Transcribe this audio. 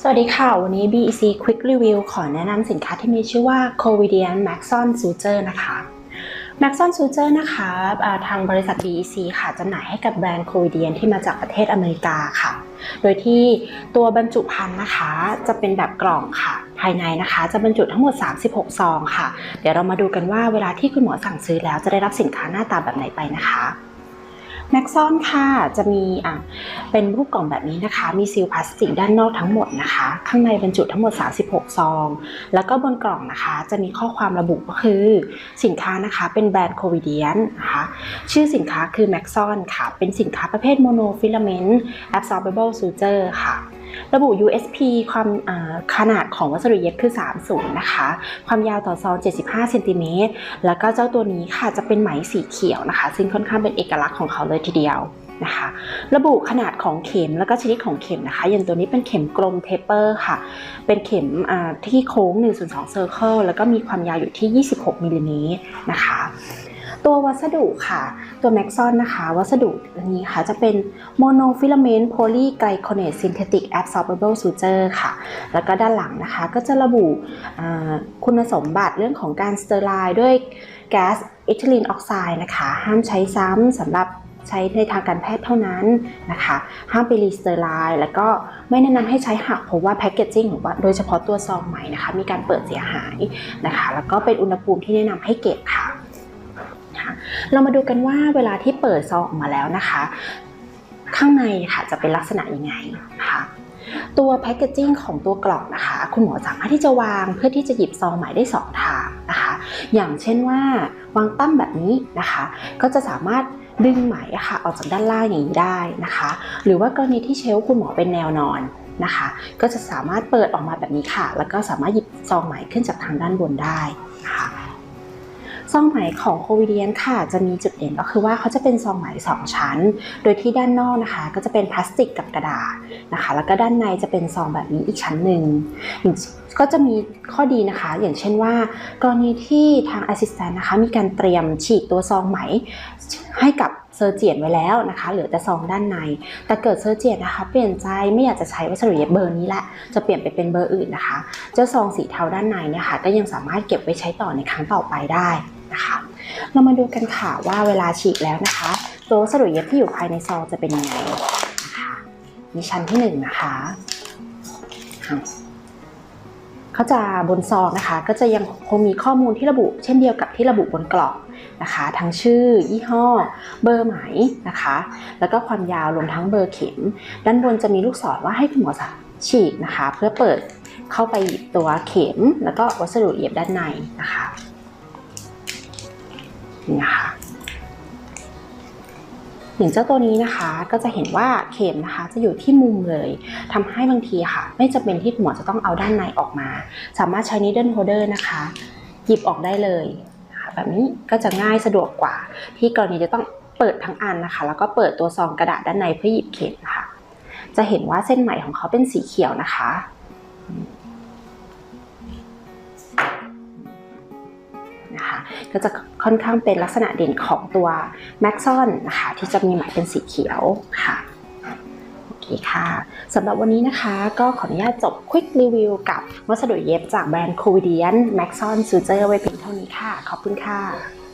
สวัสดีค่ะ วันนี้ BEC Quick Review ขอแนะนำสินค้าที่มีชื่อว่า Covidian Maxon Suture นะคะ Maxon Suture นะคะทางบริษัท BEC ค่ะจำหน่ายให้กับแบรนด์ Covidian ที่มาจากประเทศอเมริกาค่ะ โดยที่ตัวบรรจุภัณฑ์นะคะ จะเป็นแบบกล่องค่ะ ภายในนะคะจะบรรจุทั้งหมด 36 ซองค่ะ เดี๋ยวเรามาดูกันว่าเวลาที่คุณหมอสั่งซื้อแล้วจะได้รับสินค้าหน้าตาแบบไหนไปนะคะ แม็กซอนค่ะจะมีอะเป็นรูปกล่องแบบนี้นะคะ มีซีลพลาสติกด้านนอกทั้งหมดนะคะ ข้างในบรรจุทั้งหมด 36 ซอง แล้วก็บนกล่องนะคะ จะมีข้อความระบุก็คือสินค้านะคะเป็นแบรนด์โควิเดียนนะคะชื่อสินค้าคือแม็กซอนค่ะ เป็นสินค้าประเภทโมโนฟิลาเมนต์แอบซอร์เบเบิลซูเจอร์ค่ะ ระบุ USP ความขนาดของวัสดุเย็บคือ 30 นะคะ ความยาวต่อซอง 75เซนติเมตรแล้วก็เจ้าตัวนี้ค่ะจะเป็นไหมสีเขียวนะคะ ซึ่งค่อนข้างเป็นเอกลักษณ์ของเขาเลยทีเดียวนะคะระบุขนาดของเข็มแล้วก็ชนิดของเข็มนะคะ อย่างตัวนี้เป็นเข็มกลมเทปเปอร์ค่ะ เป็นเข็มที่โค้ง1ส่วน2เซอร์เคิลแล้วก็มีความยาวอยู่ที่ 26มิลลิเมตรนะคะ ตัววัสดุค่ะ ตัวแม็กซอนนะคะ วัสดุอันนี้ค่ะ จะเป็นโมโนฟิลาเมนต์โพลีไกลโคเนตซินเทติกแอบซอร์ a b l e suture ค่ะ แล้วก็ด้านหลังนะคะ ก็จะระบุคุณสมบัติเรื่องของการสเตอร์ไลน์ด้วยแก๊สเอทิลีนออกไซด์นะคะ ห้ามใช้ซ้ำสำหรับใช้ในทางการแพทย์เท่านั้นนะคะ ห้ามไปรีสเตอร์ไลน์แล้วก็ไม่แนะนำให้ใช้หักเพราะว่าแพคเกจจิ้งหรือว่าโดยเฉพาะตัวซองใหม่นะคะ มีการเปิดเสียหายนะคะ แล้วก็เป็นอุณหภูมิที่แนะนำให้เก็บค่ะ เรามาดูกันว่าเวลาที่เปิดซองออกมาแล้วนะคะ ข้างในค่ะจะเป็นลักษณะยังไงนะคะตัวแพคเกจจิ้งของตัวกล่องนะคะ คุณหมอสามารถที่จะวางเพื่อที่จะหยิบซองใหม่ได้สองทางนะคะ อย่างเช่นว่าวางตั้งแบบนี้นะคะ ก็จะสามารถดึงไหมค่ะออกจากด้านล่างอย่างนี้ได้นะคะ หรือว่ากรณีที่เชลคุณหมอเป็นแนวนอนนะคะ ก็จะสามารถเปิดออกมาแบบนี้ค่ะ แล้วก็สามารถหยิบซองไหมขึ้นจากทางด้านบนได้นะคะ ซองไหมของโควิเดียนค่ะ จะมีจุดเด่นก็คือว่าเขาจะเป็นซองไหมสองชั้น โดยที่ด้านนอกนะคะ ก็จะเป็นพลาสติกกับกระดาษนะคะ แล้วก็ด้านในจะเป็นซองแบบนี้อีกชั้นหนึ่งก็จะมีข้อดีนะคะ อย่างเช่นว่า กรณีที่ทาง Assistant นะคะ มีการเตรียมฉีกตัวซองไหมให้กับเซอร์เจียนไว้แล้วนะคะ เหลือแต่ซองด้านใน แต่เกิดเซอร์เจียนนะคะ เปลี่ยนใจไม่อยากจะใช้วัสดุเบอร์นี้ละ จะเปลี่ยนไปเป็นเบอร์อื่นนะคะ เจ้าซองสีเทาด้านในเนี่ยค่ะ ก็ยังสามารถเก็บไว้ใช้ต่อในครั้งต่อไปได้ นะคะ เรามาดูกันค่ะว่าเวลาฉีกแล้วนะคะตัววัสดุเย็บที่อยู่ภายในซองจะเป็นยังไงนะคะมีชั้นที่หนึ่งนะคะเขาจะบนซองนะคะ ก็จะยังคงมีข้อมูลที่ระบุ เช่นเดียวกับที่ระบุบนกล่องนะคะ ทั้งชื่อ ยี่ห้อ เบอร์ไหมนะคะ แล้วก็ความยาวรวมทั้งเบอร์เข็ม ด้านบนจะมีลูกศรว่าให้คุณหมอฉีกนะคะ เพื่อเปิดเข้าไปหยิบตัวเข็ม แล้วก็วัสดุเย็บด้านในนะคะ นี่นะคะอย่างเจ้าตัวนี้นะคะก็จะเห็นว่าเข็มนะคะจะอยู่ที่มุมเลยทำให้บางทีค่ะ ไม่จำเป็นที่หมอจะต้องเอาด้านในออกมา สามารถใช้ needle holder นะคะ หยิบออกได้เลยนะคะแบบนี้ก็จะง่ายสะดวกกว่า ที่กรณีจะต้องเปิดทั้งอันนะคะ แล้วก็เปิดตัวซองกระดาษด้านในเพื่อหยิบเข็มค่ะ จะเห็นว่าเส้นไหมของเขาเป็นสีเขียวนะคะ นะคะก็จะค่อนข้างเป็นลักษณะเด่นของตัวแม็กซอนนะคะที่จะมีหมายเป็นสีเขียวค่ะโอเคค่ะสำหรับวันนี้นะคะก็ขออนุญาตจบควิกรีวิวกับวัสดุเย็บจากแบรนด์คูเดียนแม็กซอนซูเจอร์ไว้เพียงเท่านี้ค่ะ ขอบคุณค่ะ